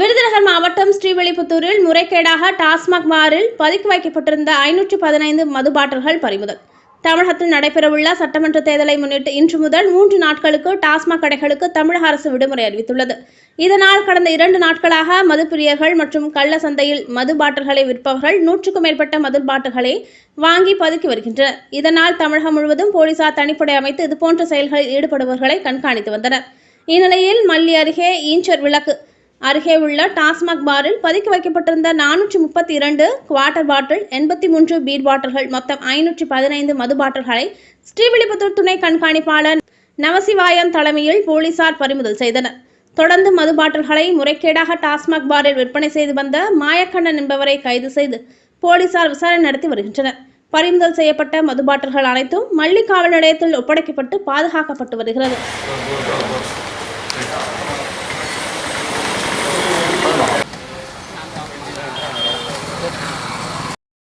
விருதுநகர் மாவட்டம் ஸ்ரீவில்லிபுத்தூரில் முறைகேடாக டாஸ்மாக் பாரில் பதுக்கி வைக்கப்பட்டிருந்த ஐநூற்று பதினைந்து மது பாட்டில்கள் பறிமுதல். தமிழகத்தில் நடைபெறவுள்ள சட்டமன்ற தேர்தலை முன்னிட்டு இன்று முதல் மூன்று நாட்களுக்கு டாஸ்மாக் கடைகளுக்கு தமிழக அரசு விடுமுறை அறிவித்துள்ளது. இதனால் கடந்த இரண்டு நாட்களாக மதுப்பிரியர்கள் மற்றும் கள்ள சந்தையில் மது பாட்டில்களை விற்பவர்கள் நூற்றுக்கும் மேற்பட்ட மது பாட்டில்களை வாங்கி பதுக்கி வருகின்றனர். இதனால் தமிழகம் முழுவதும் போலீசார் தனிப்படை அமைத்து இதுபோன்ற செயல்களில் ஈடுபடுபவர்களை கண்காணித்து வந்தனர். இந்நிலையில் மல்லி அருகே ஈஞ்சர் விளக்கு அருகே உள்ள டாஸ்மாக் பாரில் பதுக்கி வைக்கப்பட்டிருந்த நானூற்றி முப்பத்தி இரண்டு குவார்ட்டர் பாட்டில் எண்பத்தி மூன்று பீர் பாட்டில்கள் மொத்தம் ஐநூற்றி பதினைந்து மது பாட்டில்களை ஸ்ரீவில்லிபுத்தூர் துணை கண்காணிப்பாளர் நவசிவாயம் தலைமையில் போலீசார் பறிமுதல் செய்தனர். தொடர்ந்து மது பாட்டில்களை முறைகேடாக டாஸ்மாக் பாரில் விற்பனை செய்து வந்த மாயக்கண்ணன் என்பவரை கைது செய்து போலீசார் விசாரணை நடத்தி வருகின்றனர். பறிமுதல் செய்யப்பட்ட மது பாட்டில்கள் அனைத்தும் மல்லி காவல் நிலையத்தில் ஒப்படைக்கப்பட்டு பாதுகாக்கப்பட்டு வருகிறது.